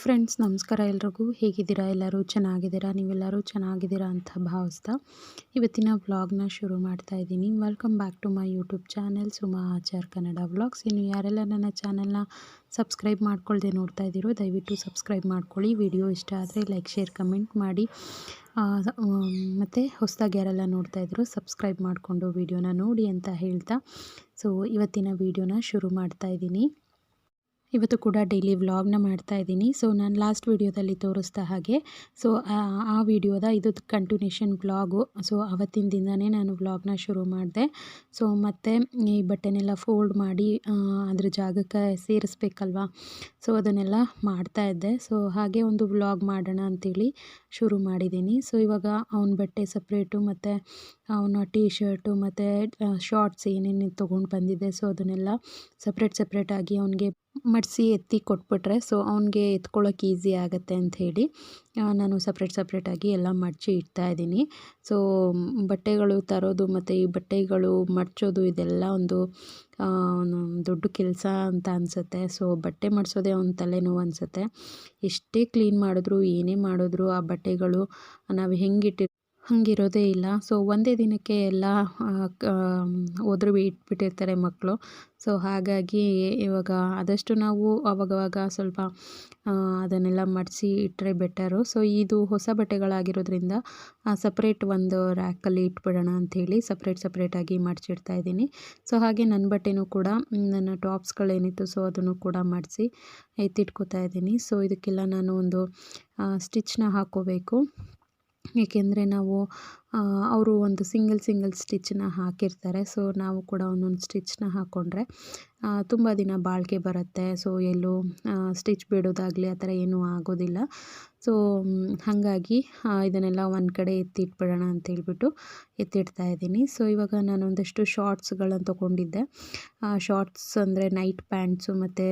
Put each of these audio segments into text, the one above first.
Friends, ನಮಸ್ಕಾರ ಎಲ್ರಿಗೂ. ಹೇಗಿದ್ದೀರಾ? ಎಲ್ಲರೂ ಚೆನ್ನಾಗಿದ್ದೀರಾ? ನೀವೆಲ್ಲರೂ ಚೆನ್ನಾಗಿದ್ದೀರಾ ಅಂತ ಭಾವಿಸ್ತಾ ಇವತ್ತಿನ ವ್ಲಾಗ್ನ ಶುರು ಮಾಡ್ತಾ ಇದ್ದೀನಿ. Welcome back to my YouTube channel Suma Achar Kannada vlogs ಇನ್ನು ಯಾರೆಲ್ಲ ನನ್ನ ಚಾನೆಲ್ನ ಸಬ್ಸ್ಕ್ರೈಬ್ ಮಾಡ್ಕೊಳ್ಳದೆ ನೋಡ್ತಾ ಇದ್ದೀರೋ, ದಯವಿಟ್ಟು ಸಬ್ಸ್ಕ್ರೈಬ್ ಮಾಡ್ಕೊಳ್ಳಿ. ವಿಡಿಯೋ ಇಷ್ಟ ಆದರೆ ಲೈಕ್ ಶೇರ್ ಕಮೆಂಟ್ ಮಾಡಿ. ಮತ್ತು ಹೊಸದಾಗಿ ಯಾರೆಲ್ಲ ನೋಡ್ತಾ ಇದ್ರು ಸಬ್ಸ್ಕ್ರೈಬ್ ಮಾಡಿಕೊಂಡು ವಿಡಿಯೋನ ನೋಡಿ ಅಂತ ಹೇಳ್ತಾ. ಸೊ ಇವತ್ತಿನ ವಿಡಿಯೋನ ಶುರು ಮಾಡ್ತಾ ಇದ್ದೀನಿ. ಇವತ್ತು ಕೂಡ ಡೈಲಿ ವ್ಲಾಗ್ನ ಮಾಡ್ತಾ ಇದ್ದೀನಿ. ಸೊ ನಾನು ಲಾಸ್ಟ್ ವೀಡಿಯೋದಲ್ಲಿ ತೋರಿಸ್ತಾ ಹಾಗೆ. ಸೊ ಆ ವಿಡಿಯೋದ ಇದು ಕಂಟಿನ್ಯೂಷನ್ ವ್ಲಾಗು ಸೊ ಅವತ್ತಿನ ದಿನವೇ ನಾನು ವ್ಲಾಗ್ನ ಶುರು ಮಾಡಿದೆ. ಸೊ ಮತ್ತು ಈ ಬಟ್ಟೆನೆಲ್ಲ ಫೋಲ್ಡ್ ಮಾಡಿ ಅದ್ರ ಜಾಗಕ್ಕೆ ಸೇರಿಸ್ಬೇಕಲ್ವಾ? ಸೊ ಅದನ್ನೆಲ್ಲ ಮಾಡ್ತಾ ಇದ್ದೆ. ಸೊ ಹಾಗೆ ಒಂದು ವ್ಲಾಗ್ ಮಾಡೋಣ ಅಂತೇಳಿ ಶುರು ಮಾಡಿದ್ದೀನಿ. ಸೊ ಇವಾಗ ಅವನ ಬಟ್ಟೆ ಸಪ್ರೇಟು ಮತ್ತು ಅವನ ಟೀ ಶರ್ಟು ಮತ್ತು ಶಾರ್ಟ್ಸ್ ಏನೇನು ತೊಗೊಂಡು ಬಂದಿದೆ. ಸೊ ಅದನ್ನೆಲ್ಲ ಸಪ್ರೇಟ್ ಸಪ್ರೇಟಾಗಿ ಅವನಿಗೆ ಮಡಿಸಿ ಎತ್ತಿ ಕೊಟ್ಬಿಟ್ರೆ ಸೊ ಅವನಿಗೆ ಎತ್ಕೊಳ್ಳೋಕೆ ಈಸಿ ಆಗುತ್ತೆ ಅಂಥೇಳಿ ನಾನು ಸಪ್ರೇಟ್ ಸಪ್ರೇಟಾಗಿ ಎಲ್ಲ ಮಡಚಿ ಇಡ್ತಾ ಇದ್ದೀನಿ. ಸೊ ಬಟ್ಟೆಗಳು ತರೋದು ಮತ್ತು ಈ ಬಟ್ಟೆಗಳು ಮಡಚೋದು ಇದೆಲ್ಲ ಒಂದು ದೊಡ್ಡ ಕೆಲಸ ಅಂತ ಅನಿಸುತ್ತೆ. ಸೊ ಬಟ್ಟೆ ಮಡಿಸೋದೇ ಒಂದು ತಲೆನೋವು ಅನಿಸುತ್ತೆ. ಎಷ್ಟೇ ಕ್ಲೀನ್ ಮಾಡಿದ್ರು, ಏನೇ ಮಾಡಿದ್ರು ಆ ಬಟ್ಟೆಗಳು ನಾವು ಹೆಂಗಿಟ್ಟಿ ಹಂಗಿರೋದೇ ಇಲ್ಲ. ಸೊ ಒಂದೇ ದಿನಕ್ಕೆ ಎಲ್ಲ ಒದ್ರು ಇಟ್ಬಿಟ್ಟಿರ್ತಾರೆ ಮಕ್ಕಳು ಸೊ ಹಾಗಾಗಿ ಇವಾಗ ಆದಷ್ಟು ನಾವು ಅವಾಗವಾಗ ಸ್ವಲ್ಪ ಅದನ್ನೆಲ್ಲ ಮಡಿಸಿ ಇಟ್ಟರೆ ಬೆಟರು. ಸೊ ಇದು ಹೊಸ ಬಟ್ಟೆಗಳಾಗಿರೋದ್ರಿಂದ ಸಪ್ರೇಟ್ ಒಂದು ರ್ಯಾಕಲ್ಲಿ ಇಟ್ಬಿಡೋಣ ಅಂಥೇಳಿ ಸಪ್ರೇಟ್ ಸಪ್ರೇಟಾಗಿ ಮಡಿಸಿಡ್ತಾ ಇದ್ದೀನಿ. ಸೊ ಹಾಗೆ ನನ್ನ ಬಟ್ಟೆನೂ ಕೂಡ ನನ್ನ ಟಾಪ್ಸ್ಗಳೇನಿತ್ತು ಸೊ ಅದನ್ನು ಕೂಡ ಮಡಿಸಿ ಎತ್ತಿಟ್ಕೋತಾ ಇದ್ದೀನಿ. ಸೊ ಇದಕ್ಕೆಲ್ಲ ನಾನು ಒಂದು ಸ್ಟಿಚ್ನ ಹಾಕ್ಕೋಬೇಕು ಏಕೆಂದರೆ ನಾವು ಅವರು ಒಂದು ಸಿಂಗಲ್ ಸಿಂಗಲ್ ಸ್ಟಿಚ್ಚನ್ನ ಹಾಕಿರ್ತಾರೆ. ಸೊ, ನಾವು ಕೂಡ ಒಂದೊಂದು ಸ್ಟಿಚ್ನ ಹಾಕ್ಕೊಂಡ್ರೆ ತುಂಬ ದಿನ ಬಾಳಿಕೆ ಬರುತ್ತೆ. ಸೊ, ಎಲ್ಲೂ ಸ್ಟಿಚ್ ಬಿಡೋದಾಗಲಿ ಆ ಥರ ಏನೂ ಆಗೋದಿಲ್ಲ. ಸೊ ಹಾಗಾಗಿ ಇದನ್ನೆಲ್ಲ ಒಂದು ಕಡೆ ಎತ್ತಿಟ್ಬಿಡೋಣ ಅಂತೇಳ್ಬಿಟ್ಟು ಎತ್ತಿಡ್ತಾ ಇದ್ದೀನಿ. ಸೊ, ಇವಾಗ ನಾನು ಒಂದಷ್ಟು ಶಾರ್ಟ್ಸ್ಗಳನ್ನು ತೊಗೊಂಡಿದ್ದೆ. ಶಾರ್ಟ್ಸ್ ಅಂದರೆ ನೈಟ್ ಪ್ಯಾಂಟ್ಸು ಮತ್ತು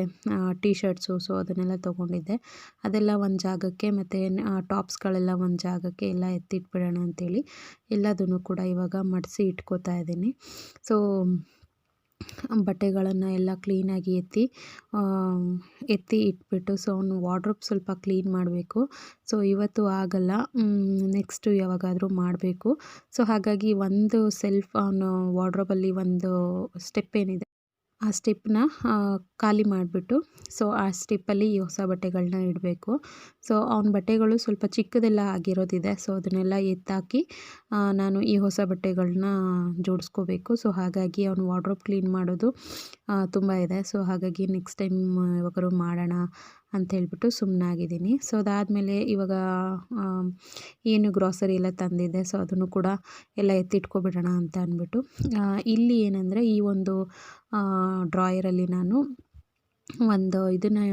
ಟೀ ಶರ್ಟ್ಸು ಸೊ, ಅದನ್ನೆಲ್ಲ ತೊಗೊಂಡಿದ್ದೆ. ಅದೆಲ್ಲ ಒಂದು ಜಾಗಕ್ಕೆ ಮತ್ತು ಟಾಪ್ಸ್ಗಳೆಲ್ಲ ಒಂದು ಜಾಗಕ್ಕೆ ಎಲ್ಲ ಎತ್ತಿಟ್ಬಿಡೋಣ ಅಂತೇಳಿ. ಎಲ್ಲದನ್ನು ಕೂಡ ಇವಾಗ ಮಡಿಸಿ ಇಟ್ಕೋತಾ ಇದ್ದೀನಿ. ಸೊ ಬಟ್ಟೆಗಳನ್ನು ಎಲ್ಲ ಕ್ಲೀನಾಗಿ ಎತ್ತಿ ಎತ್ತಿ ಇಟ್ಬಿಟ್ಟು ಸೊ ಅವನು ವಾರ್ಡ್ರೋಬ್ ಸ್ವಲ್ಪ ಕ್ಲೀನ್ ಮಾಡಬೇಕು. ಸೊ ಇವತ್ತು ಆಗಲ್ಲ ನೆಕ್ಸ್ಟು ಯಾವಾಗಾದರೂ ಮಾಡಬೇಕು. ಸೊ ಹಾಗಾಗಿ ಒಂದು ಸೆಲ್ಫ್, ಅವನು ವಾರ್ಡ್ರೋಬಲ್ಲಿ ಒಂದು ಸ್ಟೆಪ್ ಏನಿದೆ. ಆ ಸ್ಟೆಪ್ನ ಖಾಲಿ ಮಾಡಿಬಿಟ್ಟು, ಸೊ, ಆ ಸ್ಟೆಪ್ಪಲ್ಲಿ ಈ ಹೊಸ ಬಟ್ಟೆಗಳನ್ನ ಇಡಬೇಕು. ಸೊ, ಅವನ ಬಟ್ಟೆಗಳು ಸ್ವಲ್ಪ ಚಿಕ್ಕದೆಲ್ಲ ಆಗಿರೋದಿದೆ, ಸೊ, ಅದನ್ನೆಲ್ಲ ಎತ್ತಾಕಿ ನಾನು ಈ ಹೊಸ ಬಟ್ಟೆಗಳನ್ನ ಜೋಡಿಸ್ಕೋಬೇಕು. ಸೊ, ಹಾಗಾಗಿ ಅವನು ವಾರ್ಡ್ರೋಬ್ ಕ್ಲೀನ್ ಮಾಡೋದು ತುಂಬ ಇದೆ. ಸೊ, ಹಾಗಾಗಿ ನೆಕ್ಸ್ಟ್ ಟೈಮ್, ಯಾವಾಗಾದ್ರು ಮಾಡೋಣ ಅಂತ ಹೇಳ್ಬಿಟ್ಟು ಸುಮ್ಮನಾಗಿದ್ದೀನಿ ಸೊ ಅದಾದಮೇಲೆ ಇವಾಗ ಏನು ಗ್ರಾಸರಿ ಎಲ್ಲ ತಂದಿದ್ದೆ. ಸೊ ಅದನ್ನು ಕೂಡ ಎಲ್ಲ ಎತ್ತಿಟ್ಕೊಬಿಡೋಣ ಅಂತ ಅಂದ್ಬಿಟ್ಟು. ಇಲ್ಲಿ ಏನಂದರೆ ಈ ಒಂದು ಡ್ರಾಯರಲ್ಲಿ ನಾನು ಒಂದು ಇದನ್ನು,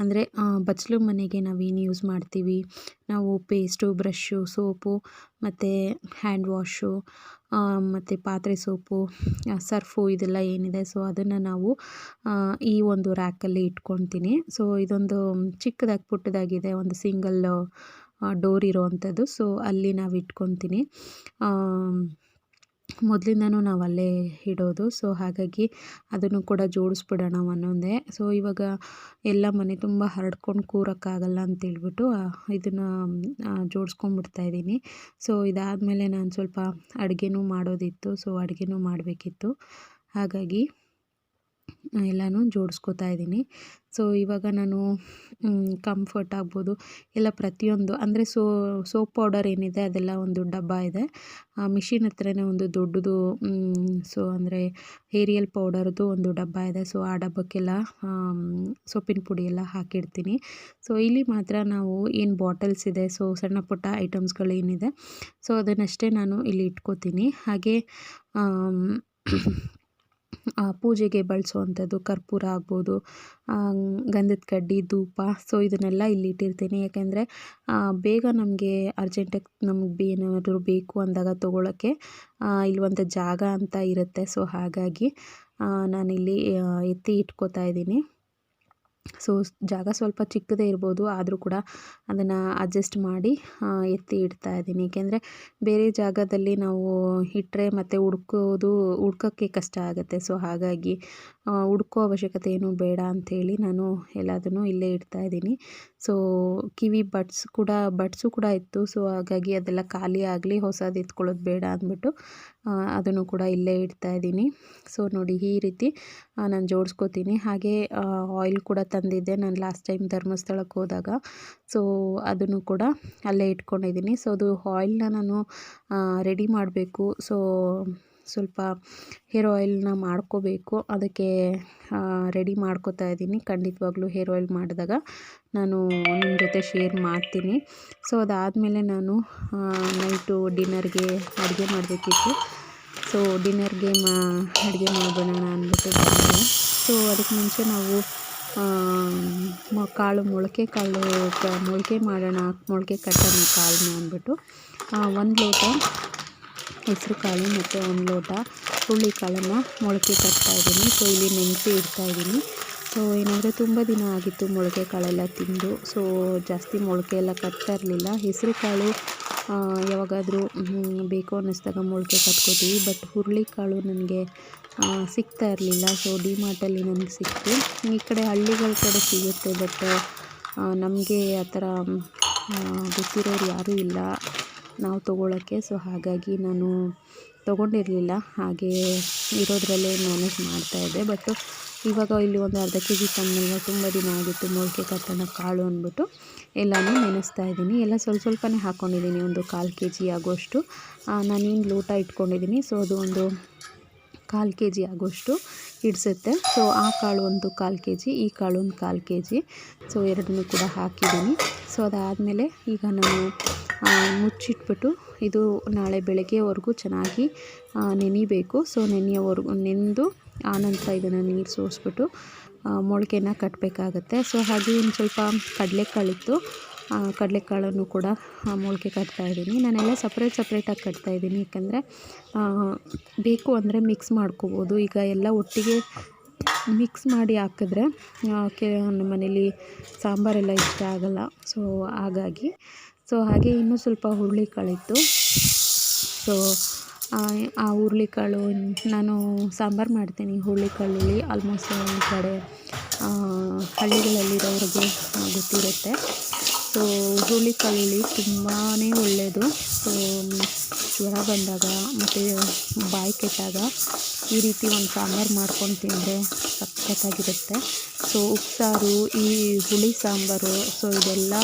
ಅಂದರೆ ಬಚ್ಚಲು ಮನೆಗೆ ನಾವೇನು ಯೂಸ್ ಮಾಡ್ತೀವಿ? ನಾವು ಪೇಸ್ಟು ಬ್ರಷ್ಷು ಸೋಪು ಮತ್ತು ಹ್ಯಾಂಡ್ ವಾಶು ಮತ್ತು ಪಾತ್ರೆ ಸೋಪು ಸರ್ಫು ಇದೆಲ್ಲ ಏನಿದೆ ಸೊ ಅದನ್ನು ನಾವು ಈ ಒಂದು ರ್ಯಾಕಲ್ಲಿ ಇಟ್ಕೊತೀನಿ ಸೊ ಇದೊಂದು ಚಿಕ್ಕದಾಗಿ ಪುಟ್ಟದಾಗಿದೆ, ಒಂದು ಸಿಂಗಲ್ ಡೋರ್ ಇರೋವಂಥದ್ದು ಸೊ ಅಲ್ಲಿ ನಾವು ಇಟ್ಕೊತೀನಿ ಮೊದಲಿಂದನೂ ನಾವು ಅಲ್ಲೇ ಇಡೋದು. ಸೊ ಹಾಗಾಗಿ ಅದನ್ನು ಕೂಡ ಜೋಡಿಸ್ಬಿಡೋಣ ಒಂದೊಂದೇ ಸೊ ಇವಾಗ ಎಲ್ಲ ಮನೆ ತುಂಬ ಹರಡ್ಕೊಂಡು ಕೂರೋಕ್ಕಾಗಲ್ಲ ಅಂತೇಳ್ಬಿಟ್ಟು ಇದನ್ನು ಜೋಡಿಸ್ಕೊಂಡ್ಬಿಡ್ತಾ ಇದ್ದೀನಿ. ಸೊ ಇದಾದಮೇಲೆ ನಾನು ಸ್ವಲ್ಪ ಅಡುಗೆನೂ ಮಾಡೋದಿತ್ತು. ಸೊ ಅಡುಗೆನೂ ಮಾಡಬೇಕಿತ್ತು. ಹಾಗಾಗಿ ಎಲ್ಲನೂ ಜೋಡಿಸ್ಕೋತಾ ಇದ್ದೀನಿ. ಸೊ ಇವಾಗ ನಾನು ಕಂಫರ್ಟ್ ಆಗ್ಬೋದು. ಎಲ್ಲ ಪ್ರತಿಯೊಂದು, ಅಂದರೆ ಸೋ ಸೋಪ್ ಪೌಡರ್ ಏನಿದೆ, ಅದೆಲ್ಲ ಒಂದು ಡಬ್ಬ ಇದೆ. ಆ ಮಿಷಿನ್ ಹತ್ರನೇ ಒಂದು ದೊಡ್ಡದು ಸೊ ಅಂದರೆ ಏರಿಯಲ್ ಪೌಡರ್ದು ಒಂದು ಡಬ್ಬ ಇದೆ. ಸೊ ಆ ಡಬ್ಬಕ್ಕೆಲ್ಲ ಸೊಪ್ಪಿನ ಪುಡಿ ಎಲ್ಲ ಹಾಕಿಡ್ತೀನಿ. ಸೊ ಇಲ್ಲಿ ಮಾತ್ರ ನಾವು ಏನು ಬಾಟಲ್ಸ್ ಇದೆ ಸೊ ಸಣ್ಣ ಪುಟ್ಟ ಐಟಮ್ಸ್ಗಳೇನಿದೆ ಸೊ ಅದನ್ನಷ್ಟೇ ನಾನು ಇಲ್ಲಿ ಇಟ್ಕೋತೀನಿ. ಹಾಗೆ ಪೂಜೆಗೆ ಬಳಸುವಂಥದ್ದು ಕರ್ಪೂರ ಆಗ್ಬೋದು ಗಂಧದ ಕಡ್ಡಿ, ಧೂಪ. ಸೊ ಇದನ್ನೆಲ್ಲ ಇಲ್ಲಿ ಇಟ್ಟಿರ್ತೀನಿ. ಯಾಕೆಂದರೆ ಬೇಗ ನಮಗೆ ಅರ್ಜೆಂಟಾಗಿ ನಮಗೆ ಏನಾದರೂ ಬೇಕು ಅಂದಾಗ ತೊಗೊಳಕ್ಕೆ ಒಂದು ಜಾಗ ಅಂತ ಇರುತ್ತೆ. ಸೊ ಹಾಗಾಗಿ ನಾನಿಲ್ಲಿ ಎತ್ತಿ ಇಟ್ಕೋತಾ ಇದ್ದೀನಿ. ಸೊ ಜಾಗ ಸ್ವಲ್ಪ ಚಿಕ್ಕದೇ ಇರ್ಬೋದು, ಆದರೂ ಕೂಡ ಅದನ್ನು ಅಡ್ಜಸ್ಟ್ ಮಾಡಿ ಎತ್ತಿ ಇಡ್ತಾ ಇದ್ದೀನಿ. ಏಕೆಂದರೆ ಬೇರೆ ಜಾಗದಲ್ಲಿ ನಾವು ಇಟ್ಟರೆ ಮತ್ತು ಹುಡ್ಕೋದು, ಹುಡ್ಕೋಕ್ಕೆ ಕಷ್ಟ ಆಗುತ್ತೆ. ಸೊ ಹಾಗಾಗಿ ಹುಡ್ಕೋ ಅವಶ್ಯಕತೆ ಏನೂ ಬೇಡ ಅಂಥೇಳಿ ನಾನು ಎಲ್ಲದನ್ನು ಇಲ್ಲೇ ಇಡ್ತಾ ಇದ್ದೀನಿ. ಸೊ ಕಿವಿ ಬಡ್ಸ್ ಕೂಡ, ಬಡ್ಸು ಕೂಡ ಇತ್ತು. ಸೊ ಹಾಗಾಗಿ ಅದೆಲ್ಲ ಖಾಲಿ ಆಗಲಿ, ಹೊಸದು ಎತ್ಕೊಳ್ಳೋದು ಬೇಡ ಅಂದ್ಬಿಟ್ಟು ಅದನ್ನು ಕೂಡ ಇಲ್ಲೇ ಇಡ್ತಾ ಇದ್ದೀನಿ. ಸೊ ನೋಡಿ ಈ ರೀತಿ ನಾನು ಜೋಡಿಸ್ಕೋತೀನಿ. ಹಾಗೆ ಆಯಿಲ್ ಕೂಡ ತಂದಿದ್ದೆ ನಾನು ಲಾಸ್ಟ್ ಟೈಮ್ ಧರ್ಮಸ್ಥಳಕ್ಕೆ ಹೋದಾಗ. ಸೊ ಅದನ್ನು ಕೂಡ ಅಲ್ಲೇ ಇಟ್ಕೊಂಡಿದ್ದೀನಿ. ಸೊ ಅದು ಆಯಿಲ್ನ ನಾನು ರೆಡಿ ಮಾಡಬೇಕು. ಸೊ ಸ್ವಲ್ಪ ಹೇರ್ ಆಯಿಲ್ನ ಮಾಡ್ಕೋಬೇಕು. ಅದಕ್ಕೆ ರೆಡಿ ಮಾಡ್ಕೋತಾ ಇದ್ದೀನಿ. ಖಂಡಿತವಾಗ್ಲೂ ಹೇರ್ ಆಯಿಲ್ ಮಾಡಿದಾಗ ನಾನು ನಿಮ್ಮ ಜೊತೆ ಶೇರ್ ಮಾಡ್ತೀನಿ. ಸೊ ಅದಾದಮೇಲೆ ನಾನು ನೈಟು ಡಿನ್ನರ್ಗೆ ಅಡುಗೆ ಮಾಡಬೇಕಿತ್ತು. ಸೊ ಡಿನ್ನರ್ಗೆ ಮಾ ಅಡುಗೆ ಮಾಡೋಣ ಅಂದ್ಬಿಟ್ಟು ಬಂದೆ ಸೊ ಅದಕ್ಕೆ ಮುಂಚೆ ನಾವು ಕಾಳು ಮೊಳಕೆ ಕಾಳು ಮೊಳಕೆ ಮಾಡೋಣ, ಮೊಳಕೆ ಕಟ್ಟೋಣ ಕಾಳನ್ನ ಅಂದ್ಬಿಟ್ಟು ಒಂದು ಲೋಟ ಹೆಸರು ಕಾಳು ಮತ್ತು ಒಂದು ಲೋಟ ಹುರುಳಿಕಾಳನ್ನು ಮೊಳಕೆ ಕಟ್ತಾಯಿದ್ದೀನಿ ಸೊ ಇಲ್ಲಿ ನೆನೆಸಿ ಇಡ್ತಾಯಿದ್ದೀನಿ ಸೊ ಏನಂದರೆ ತುಂಬ ದಿನ ಆಗಿತ್ತು ಮೊಳಕೆ ಕಾಳೆಲ್ಲ ತಿಂದು. ಸೊ ಜಾಸ್ತಿ ಮೊಳಕೆ ಎಲ್ಲ ಕಟ್ತಾ ಇರಲಿಲ್ಲ. ಹೆಸರು ಕಾಳು ಯಾವಾಗಾದರೂ ಬೇಕು ಅನ್ನಿಸ್ದಾಗ ಮೊಳಕೆ ಕಟ್ಕೋತೀವಿ. ಬಟ್ ಹುರುಳಿಕಾಳು ನನಗೆ ಸಿಗ್ತಾ ಇರಲಿಲ್ಲ. ಸೊ ಡಿ ಮಾರ್ಟಲ್ಲಿ ನನಗೆ ಸಿಕ್ತು. ಈ ಕಡೆ ಹಳ್ಳಿಗಳ ಕಡೆ ಸಿಗುತ್ತೆ, ಬಟ್ ನಮಗೆ ಆ ಥರ ಗೊತ್ತಿರೋರು ಯಾರೂ ಇಲ್ಲ ನಾವು ತೊಗೊಳಕ್ಕೆ. ಸೊ ಹಾಗಾಗಿ ನಾನು ತೊಗೊಂಡಿರಲಿಲ್ಲ. ಹಾಗೆ ಇರೋದರಲ್ಲೇ ಮ್ಯಾನೇಜ್ ಮಾಡ್ತಾಯಿದ್ದೆ ಬಟ್ ಇವಾಗ ಇಲ್ಲಿ ಒಂದು ಅರ್ಧ ಕೆ ಜಿ ತಂದಿಲ್ಲ ತುಂಬ ದಿನ ಆಗಿತ್ತು ಮೊಳಕೆ ಕತ್ತನ ಕಾಳು ಅಂದ್ಬಿಟ್ಟು ಎಲ್ಲನೂ ನೆನೆಸ್ತಾ ಇದ್ದೀನಿ. ಎಲ್ಲ ಸ್ವಲ್ಪ ಸ್ವಲ್ಪನೇ ಹಾಕ್ಕೊಂಡಿದ್ದೀನಿ ಒಂದು ಕಾಲು ಕೆ ಜಿ ಆಗೋಷ್ಟು ನಾನೇನು ಲೋಟ ಇಟ್ಕೊಂಡಿದ್ದೀನಿ, ಸೊ ಅದು ಒಂದು ಕಾಲು ಕೆ ಜಿ ಆಗೋಷ್ಟು ಹಿಡಿಸುತ್ತೆ ಸೊ ಆ ಕಾಳು ಒಂದು ಕಾಲು ಕೆ ಜಿ ಈ ಕಾಳು ಒಂದು ಕಾಲು ಕೆ ಜಿ ಸೊ ಎರಡನ್ನು ಕೂಡ ಹಾಕಿದ್ದೀನಿ. ಸೊ ಅದಾದಮೇಲೆ ಈಗ ನಾನು ಮುಚ್ಚಿಟ್ಬಿಟ್ಟು ಇದು ನಾಳೆ ಬೆಳಗ್ಗೆವರೆಗೂ ಚೆನ್ನಾಗಿ ನೆನಿಬೇಕು. ಸೊ ನೆನೆಯೋವರೆಗೂ ನೆನೆದು ಆನಂತರ ಇದನ್ನು ನೀರು ಸೋಸಿಬಿಟ್ಟು ಮೊಳಕೆನ ಕಟ್ಟಬೇಕಾಗತ್ತೆ ಸೊ ಹಾಗೆ ಒಂದು ಸ್ವಲ್ಪ ಕಡಲೆಕಾಳಿತ್ತು. ಕಡಲೆಕಾಳನ್ನು ಕೂಡ ಮೊಳಕೆ ಕಟ್ತಾಯಿದ್ದೀನಿ ನಾನೆಲ್ಲ ಸಪ್ರೇಟ್ ಸಪ್ರೇಟಾಗಿ ಕಟ್ತಾಯಿದ್ದೀನಿ ಯಾಕಂದರೆ ಬೇಕು ಅಂದರೆ ಮಿಕ್ಸ್ ಮಾಡ್ಕೋಬೋದು. ಈಗ ಎಲ್ಲ ಒಟ್ಟಿಗೆ ಮಿಕ್ಸ್ ಮಾಡಿ ಹಾಕಿದ್ರೆ ಕೆ, ನಮ್ಮ ಮನೇಲಿ ಸಾಂಬಾರೆಲ್ಲ ಇಷ್ಟ ಆಗೋಲ್ಲ. ಸೊ ಹಾಗಾಗಿ ಸೊ ಹಾಗೆ ಇನ್ನೂ ಸ್ವಲ್ಪ ಹುರುಳಿಕಾಳಿತ್ತು. ಸೊ ಆ ಹುರುಳಿಕಾಳು, ನಾನು ಸಾಂಬಾರು ಮಾಡ್ತೀನಿ ಹುರುಳಿಕಾಳಲ್ಲಿ ಆಲ್ಮೋಸ್ಟ್ ಒಂದು ಕಡೆ. ಹಳ್ಳಿಗಳಲ್ಲಿರೋರಿಗೆ ಗೊತ್ತಿರುತ್ತೆ. ಸೊ ಹುರುಳಿಕಾಳಲ್ಲಿ ತುಂಬಾ ಒಳ್ಳೆಯದು ಸೊ ಜ್ವರ ಬಂದಾಗ ಮತ್ತು ಬಾಯಿ ಕೆಟ್ಟಾಗ ಈ ರೀತಿ ಒಂದು ಸಾಂಬಾರು ಮಾಡ್ಕೊಂಡು ತಿಂದರೆ ಸಖತ್ತಾಗಿರುತ್ತೆ. ಸೊ ಉಪ್ಸಾರು, ಈ ಹುಳಿ ಸಾಂಬಾರು ಸೊ ಇದೆಲ್ಲ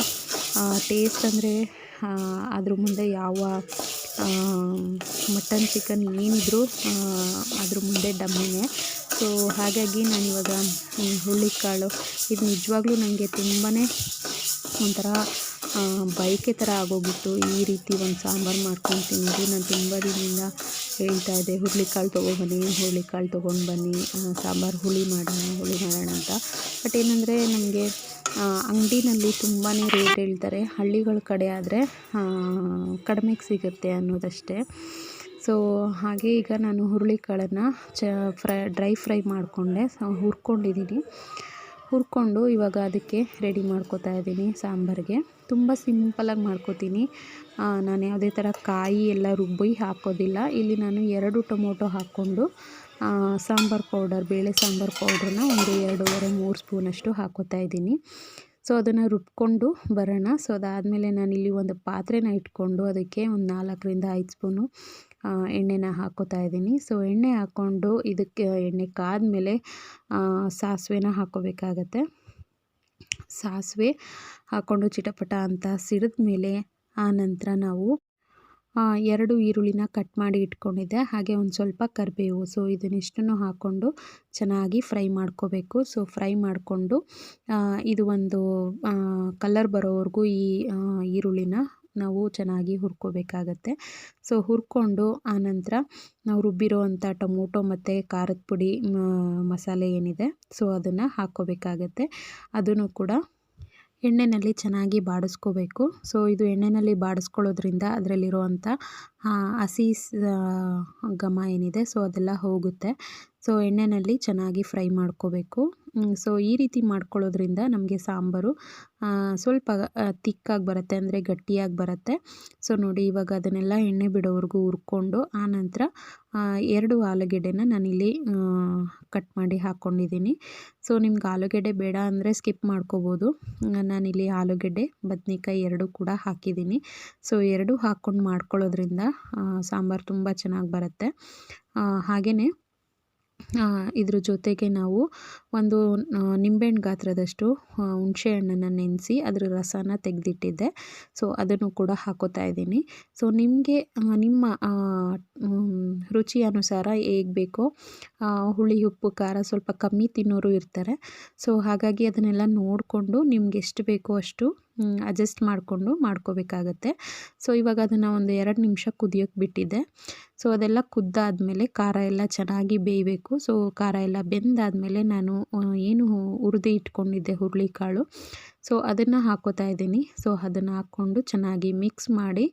ಟೇಸ್ಟ್ ಅಂದರೆ ಅದ್ರ ಮುಂದೆ ಯಾವ ಮಟನ್ ಚಿಕನ್ ಏನಿದ್ರೂ ಅದ್ರ ಮುಂದೆ ಡಮ್ಮಿನೇ. ಸೊ ಹಾಗಾಗಿ ನಾನಿವಾಗ ಹುರುಳಿಕಾಳು, ಇದು ನಿಜವಾಗ್ಲೂ ನನಗೆ ತುಂಬಾ ಒಂಥರ ಬಯಕೆ ಥರ ಆಗೋಗಿತ್ತು. ಈ ರೀತಿ ಒಂದು ಸಾಂಬಾರು ಮಾಡ್ಕೊಂಡು ತಿನ್ನೋದು ನಾನು ತುಂಬ ದಿನದಿಂದ ಹೇಳ್ತಾ ಇದ್ದೆ, ಹುರುಳಿಕಾಳು ತೊಗೊಂಡ್ಬನ್ನಿ ಹುರುಳಿಕಾಳು ತೊಗೊಂಡು ಬನ್ನಿ ಸಾಂಬಾರು ಹುಳಿ ಮಾಡೋಣ ಹುಳಿ ಮಾಡೋಣ ಅಂತ. ಬಟ್ ಏನಂದರೆ ನಮಗೆ ಅಂಗಡಿನಲ್ಲಿ ತುಂಬಾ ರೇಟ್ ಹೇಳ್ತಾರೆ. ಹಳ್ಳಿಗಳ ಕಡೆ ಆದರೆ ಕಡಿಮೆಗೆ ಸಿಗುತ್ತೆ ಅನ್ನೋದಷ್ಟೇ. ಸೊ ಹಾಗೆ ಈಗ ನಾನು ಹುರುಳಿಕಾಳನ್ನು ಚ, ಫ್ರೈ ಡ್ರೈ ಫ್ರೈ ಮಾಡಿಕೊಂಡೆ. ಹುರ್ಕೊಂಡಿದ್ದೀನಿ ಹುರ್ಕೊಂಡು ಇವಾಗ ಅದಕ್ಕೆ ರೆಡಿ ಮಾಡ್ಕೋತಾ ಇದ್ದೀನಿ ಸಾಂಬಾರಿಗೆ. ತುಂಬ ಸಿಂಪಲಾಗಿ ಮಾಡ್ಕೊತೀನಿ. ನಾನು ಯಾವುದೇ ಥರ ಕಾಯಿ ಎಲ್ಲ ರುಬ್ಬಿ ಹಾಕೋದಿಲ್ಲ. ಇಲ್ಲಿ ನಾನು ಎರಡು ಟೊಮೊಟೊ ಹಾಕ್ಕೊಂಡು ಸಾಂಬಾರು ಪೌಡರ್, ಬೇಳೆ ಸಾಂಬಾರು ಪೌಡ್ರನ್ನ ಒಂದು ಎರಡೂವರೆ, ಮೂರು ಸ್ಪೂನಷ್ಟು ಹಾಕೋತಾ ಇದ್ದೀನಿ. ಸೊ, ಅದನ್ನು ರುಬ್ಕೊಂಡು ಬರೋಣ. ಸೊ, ಅದಾದಮೇಲೆ ನಾನಿಲ್ಲಿ ಒಂದು ಪಾತ್ರೆನ ಇಟ್ಕೊಂಡು ಅದಕ್ಕೆ ಒಂದು ನಾಲ್ಕರಿಂದ ಐದು ಸ್ಪೂನು ಎಣ್ಣೆನ ಹಾಕೋತಾ ಇದ್ದೀನಿ. ಸೊ, ಎಣ್ಣೆ ಹಾಕ್ಕೊಂಡು ಇದಕ್ಕೆ, ಎಣ್ಣೆ ಕಾದ ಮೇಲೆ ಸಾಸಿವೆನ ಹಾಕ್ಕೋಬೇಕಾಗತ್ತೆ ಸಾಸಿವೆ ಹಾಕ್ಕೊಂಡು ಚಿಟಪಟ ಅಂತ ಸಿಡಿದ ಮೇಲೆ ಆ ನಂತರ ನಾವು ಎರಡು ಈರುಳ್ಳಿನ ಕಟ್ ಮಾಡಿ ಇಟ್ಕೊಂಡಿದ್ದೆ. ಹಾಗೆ ಒಂದು ಸ್ವಲ್ಪ ಕರಿಬೇವು. ಸೊ ಇದನ್ನಿಷ್ಟನ್ನು ಹಾಕ್ಕೊಂಡು ಚೆನ್ನಾಗಿ ಫ್ರೈ ಮಾಡ್ಕೋಬೇಕು. ಸೊ ಫ್ರೈ ಮಾಡಿಕೊಂಡು ಇದು ಒಂದು ಕಲರ್ ಬರೋವರೆಗೂ ಈ ಈರುಳ್ಳಿನ ನಾವು ಚೆನ್ನಾಗಿ ಹುರ್ಕೋಬೇಕಾಗತ್ತೆ. ಸೊ ಹುರ್ಕೊಂಡು ಆನಂತರ ನಾವು ರುಬ್ಬಿರೋ ಅಂಥ ಟೊಮೊಟೊ ಮತ್ತು ಖಾರದ ಪುಡಿ ಮಸಾಲೆ ಏನಿದೆ ಸೊ ಅದನ್ನು ಹಾಕ್ಕೋಬೇಕಾಗತ್ತೆ. ಅದನ್ನು ಕೂಡ ಎಣ್ಣೆಯಲ್ಲಿ ಚೆನ್ನಾಗಿ ಬಾಡಿಸ್ಕೋಬೇಕು. ಸೊ ಇದು ಎಣ್ಣೆಯಲ್ಲಿ ಬಾಡಿಸ್ಕೊಳ್ಳೋದ್ರಿಂದ ಅದರಲ್ಲಿರುವಂಥ ಹಸಿ ಘಮ ಏನಿದೆ, ಸೊ ಅದೆಲ್ಲ ಹೋಗುತ್ತೆ. ಸೊ ಎಣ್ಣೆಯಲ್ಲಿ ಚೆನ್ನಾಗಿ ಫ್ರೈ ಮಾಡ್ಕೋಬೇಕು. ಸೊ ಈ ರೀತಿ ಮಾಡ್ಕೊಳ್ಳೋದ್ರಿಂದ ನಮಗೆ ಸಾಂಬಾರು ಸ್ವಲ್ಪ ತಿಕ್ಕಾಗಿ ಬರುತ್ತೆ, ಅಂದರೆ ಗಟ್ಟಿಯಾಗಿ ಬರುತ್ತೆ. ಸೊ ನೋಡಿ, ಇವಾಗ ಅದನ್ನೆಲ್ಲ ಎಣ್ಣೆ ಬಿಡೋವರೆಗೂ ಹುರ್ಕೊಂಡು ಆನಂತರ ಎರಡು ಆಲೂಗೆಡ್ಡೆನ ನಾನಿಲ್ಲಿ ಕಟ್ ಮಾಡಿ ಹಾಕ್ಕೊಂಡಿದ್ದೀನಿ ಸೊ ನಿಮ್ಗೆ ಆಲೂಗೆಡ್ಡೆ ಬೇಡ ಅಂದರೆ ಸ್ಕಿಪ್ ಮಾಡ್ಕೋಬೋದು. ನಾನಿಲ್ಲಿ ಆಲೂಗೆಡ್ಡೆ, ಬದನೇಕಾಯಿ ಎರಡೂ ಕೂಡ ಹಾಕಿದ್ದೀನಿ. ಸೊ ಎರಡೂ ಹಾಕ್ಕೊಂಡು ಮಾಡ್ಕೊಳ್ಳೋದ್ರಿಂದ ಸಾಂಬಾರು ತುಂಬ ಚೆನ್ನಾಗಿ ಬರುತ್ತೆ. ಹಾಗೆಯೇ ಇದ್ರ ಜೊತೆಗೆ ನಾವು ಒಂದು ನಿಂಬೆಹಣ್ಣು ಗಾತ್ರದಷ್ಟು ಹುಣಸೆ ಹಣ್ಣನ್ನು ನೆನೆಸಿ ಅದರ ರಸನ ತೆಗೆದಿಟ್ಟಿದ್ದೆ. ಸೊ, ಅದನ್ನು ಕೂಡ ಹಾಕೋತಾ ಇದ್ದೀನಿ. ಸೊ, ನಿಮಗೆ ನಿಮ್ಮ ರುಚಿ ಅನುಸಾರ ಹೇಗೆ ಬೇಕೋ ಹುಳಿ, ಉಪ್ಪು, ಖಾರ ಸ್ವಲ್ಪ ಕಮ್ಮಿ ತಿನ್ನೋರು ಇರ್ತಾರೆ. ಸೊ, ಹಾಗಾಗಿ ಅದನ್ನೆಲ್ಲ ನೋಡಿಕೊಂಡು ನಿಮ್ಗೆ ಎಷ್ಟು ಬೇಕೋ ಅಷ್ಟು ಅಡ್ಜಸ್ಟ್ ಮಾಡಿಕೊಂಡು ಮಾಡ್ಕೋಬೇಕಾಗತ್ತೆ. ಸೊ ಇವಾಗ ಅದನ್ನು ಒಂದು ಎರಡು ನಿಮಿಷ ಕುದಿಯೋಕ್ಕೆ ಬಿಟ್ಟಿದ್ದೆ. ಸೊ ಅದೆಲ್ಲ ಕುದ್ದಾದಮೇಲೆ ಖಾರ ಎಲ್ಲ ಚೆನ್ನಾಗಿ ಬೇಯಬೇಕು. ಸೊ ಖಾರ ಎಲ್ಲ ಬೆಂದಾದಮೇಲೆ ನಾನು ಏನು ಹುರಿದು ಇಟ್ಕೊಂಡಿದ್ದೆ ಹುರುಳಿಕಾಳು. ಸೊ ಅದನ್ನು ಹಾಕೋತಾ ಇದ್ದೀನಿ. ಸೊ ಅದನ್ನು ಹಾಕ್ಕೊಂಡು ಚೆನ್ನಾಗಿ ಮಿಕ್ಸ್ ಮಾಡಿ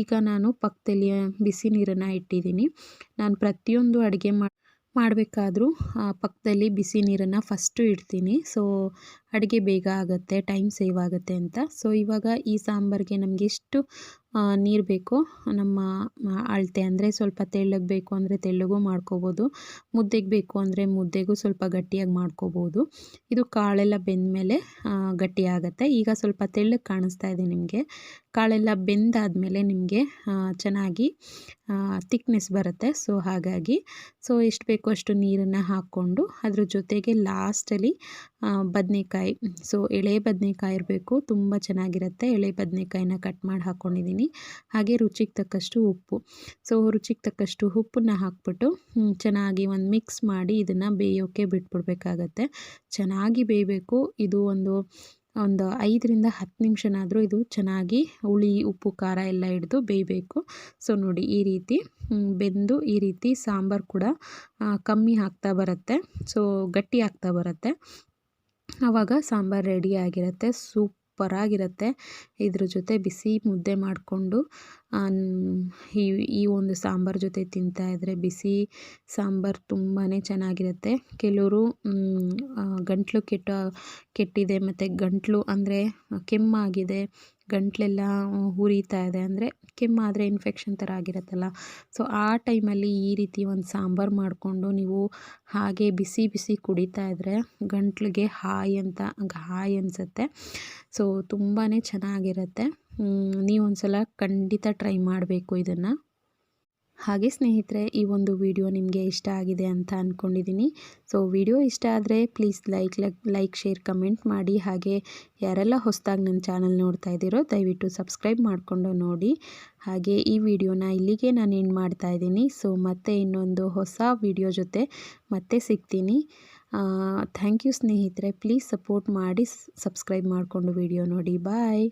ಈಗ ನಾನು ಪಕ್ಕದಲ್ಲಿ ಬಿಸಿ ನೀರನ್ನು ಇಟ್ಟಿದ್ದೀನಿ. ನಾನು ಪ್ರತಿಯೊಂದು ಅಡುಗೆ ಮಾಡಿ, ಮಾಡಬೇಕಾದ್ರೂ ಪಕ್ಕದಲ್ಲಿ ಬಿಸಿ ನೀರನ್ನು ಫಸ್ಟು ಇಡ್ತೀನಿ. ಸೊ ಅಡುಗೆ ಬೇಗ ಆಗುತ್ತೆ ಟೈಮ್ ಸೇವ್ ಆಗುತ್ತೆ ಅಂತ. ಸೊ ಇವಾಗ ಈ ಸಾಂಬಾರಿಗೆ ನಮಗೆ ಎಷ್ಟು ನೀರು ಬೇಕೋ ನಮ್ಮ ಅಳತೆ ಅಂದರೆ ಸ್ವಲ್ಪ ತೆಳ್ಳಗೆ ಬೇಕು ಅಂದರೆ ತೆಳ್ಳಗೂ ಮಾಡ್ಕೋಬೋದು. ಮುದ್ದೆಗೆ ಬೇಕು ಅಂದರೆ ಮುದ್ದೆಗೂ ಸ್ವಲ್ಪ ಗಟ್ಟಿಯಾಗಿ ಮಾಡ್ಕೋಬೋದು. ಇದು ಕಾಳೆಲ್ಲ ಬೆಂದಮೇಲೆ ಗಟ್ಟಿ ಆಗುತ್ತೆ. ಈಗ ಸ್ವಲ್ಪ ತೆಳ್ಳಗೆ ಕಾಣಿಸ್ತಾ ಇದೆ ನಿಮಗೆ. ಕಾಳೆಲ್ಲ ಬೆಂದಾದಮೇಲೆ ನಿಮಗೆ ಚೆನ್ನಾಗಿ ತಿಕ್ನೆಸ್ ಬರುತ್ತೆ. ಸೊ ಹಾಗಾಗಿ ಸೊ ಎಷ್ಟು ಬೇಕೋ ಅಷ್ಟು ನೀರನ್ನು ಹಾಕ್ಕೊಂಡು ಅದ್ರ ಜೊತೆಗೆ ಲಾಸ್ಟಲ್ಲಿ ಬದನೇಕಾಯಿ ಸೊ ಎಳೆ ಬದನೆಕಾಯಿ ಇರಬೇಕು. ತುಂಬ ಚೆನ್ನಾಗಿರುತ್ತೆ. ಎಳೆ ಬದನೆಕಾಯಿನ ಕಟ್ ಮಾಡಿ ಹಾಕ್ಕೊಂಡಿದ್ದೀನಿ ಹಾಗೆ ರುಚಿಗೆ ತಕ್ಕಷ್ಟು ಉಪ್ಪು. ಸೊ ರುಚಿಗೆ ತಕ್ಕಷ್ಟು ಉಪ್ಪನ್ನ ಹಾಕ್ಬಿಟ್ಟು ಚೆನ್ನಾಗಿ ಒಂದು ಮಿಕ್ಸ್ ಮಾಡಿ ಇದನ್ನು ಬೇಯೋಕ್ಕೆ ಬಿಟ್ಬಿಡ್ಬೇಕಾಗತ್ತೆ. ಚೆನ್ನಾಗಿ ಬೇಯಬೇಕು. ಇದು ಒಂದು ಒಂದು ಐದರಿಂದ ಹತ್ತು ನಿಮಿಷನಾದರೂ ಇದು ಚೆನ್ನಾಗಿ ಹುಳಿ, ಉಪ್ಪು, ಖಾರ ಎಲ್ಲ ಹಿಡಿದು ಬೇಯಬೇಕು. ಸೊ ನೋಡಿ ಈ ರೀತಿ ಬೆಂದು ಈ ರೀತಿ ಸಾಂಬಾರು ಕೂಡ ಕಮ್ಮಿ ಆಗ್ತಾ ಬರುತ್ತೆ. ಸೊ ಗಟ್ಟಿ ಆಗ್ತಾ ಬರುತ್ತೆ. ಆವಾಗ ಸಾಂಬಾರು ರೆಡಿ ಆಗಿರುತ್ತೆ ಸೂಪರಾಗಿರುತ್ತೆ ಇದ್ರ ಜೊತೆ ಬಿಸಿ ಮುದ್ದೆ ಮಾಡಿಕೊಂಡು ಈ ಈ ಒಂದು ಸಾಂಬಾರು ಜೊತೆ ತಿಂತಾಯಿದ್ರೆ ಬಿಸಿ ಸಾಂಬಾರು ತುಂಬಾ ಚೆನ್ನಾಗಿರುತ್ತೆ. ಕೆಲವರು ಗಂಟಲು ಕೆಟ್ಟ, ಕೆಟ್ಟಿದೆ ಮತ್ತು ಗಂಟಲು ಅಂದರೆ ಕೆಮ್ಮಾಗಿದೆ ಗಂಟಲೆಲ್ಲ ಉರಿತಾ ಇದೆ. ಅಂದರೆ ಕೆಮ್ಮಾದರೆ ಇನ್ಫೆಕ್ಷನ್ ಥರ ಆಗಿರುತ್ತಲ್ಲ. ಸೊ ಆ ಟೈಮಲ್ಲಿ ಈ ರೀತಿ ಒಂದು ಸಾಂಬಾರು ಮಾಡಿಕೊಂಡು ನೀವು ಹಾಗೆ ಬಿಸಿ ಬಿಸಿ ಕುಡಿತಾ ಇದ್ದರೆ ಗಂಟ್ಲಿಗೆ ಹಾಯ್ ಅಂತ ಹಾಯ್ ಅನಿಸುತ್ತೆ. ಸೊ ತುಂಬಾ ಚೆನ್ನಾಗಿರುತ್ತೆ. ನೀವು ಒಂದು ಸಲ ಖಂಡಿತ ಟ್ರೈ ಮಾಡಬೇಕು ಇದನ್ನು. ಹಾಗೆ ಸ್ನೇಹಿತರೆ, ಈ ಒಂದು ವಿಡಿಯೋ ನಿಮಗೆ ಇಷ್ಟ ಆಗಿದೆ ಅಂತ ಅಂದ್ಕೊಂಡಿದ್ದೀನಿ ಸೊ ವಿಡಿಯೋ ಇಷ್ಟ ಆದರೆ please like like share comment ಮಾಡಿ. ಹಾಗೆ ಯಾರೆಲ್ಲ ಹೊಸದಾಗಿ ನನ್ನ ಚಾನಲ್ ನೋಡ್ತಾ ಇದ್ದೀರೋ, ದಯವಿಟ್ಟು ಸಬ್ಸ್ಕ್ರೈಬ್ ಮಾಡಿಕೊಂಡು ನೋಡಿ. ಹಾಗೆ ಈ ವಿಡಿಯೋನ ಇಲ್ಲಿಗೆ ನಾನು ಏನು ಮಾಡ್ತಾ ಇದ್ದೀನಿ. ಸೊ ಮತ್ತೆ ಇನ್ನೊಂದು ಹೊಸ ವಿಡಿಯೋ ಜೊತೆ ಮತ್ತೆ ಸಿಗ್ತೀನಿ. ಥ್ಯಾಂಕ್ ಯು ಸ್ನೇಹಿತರೆ. ಪ್ಲೀಸ್ ಸಪೋರ್ಟ್ ಮಾಡಿ ಸಬ್ಸ್ಕ್ರೈಬ್ ಮಾಡಿಕೊಂಡು ವಿಡಿಯೋ ನೋಡಿ. ಬಾಯ್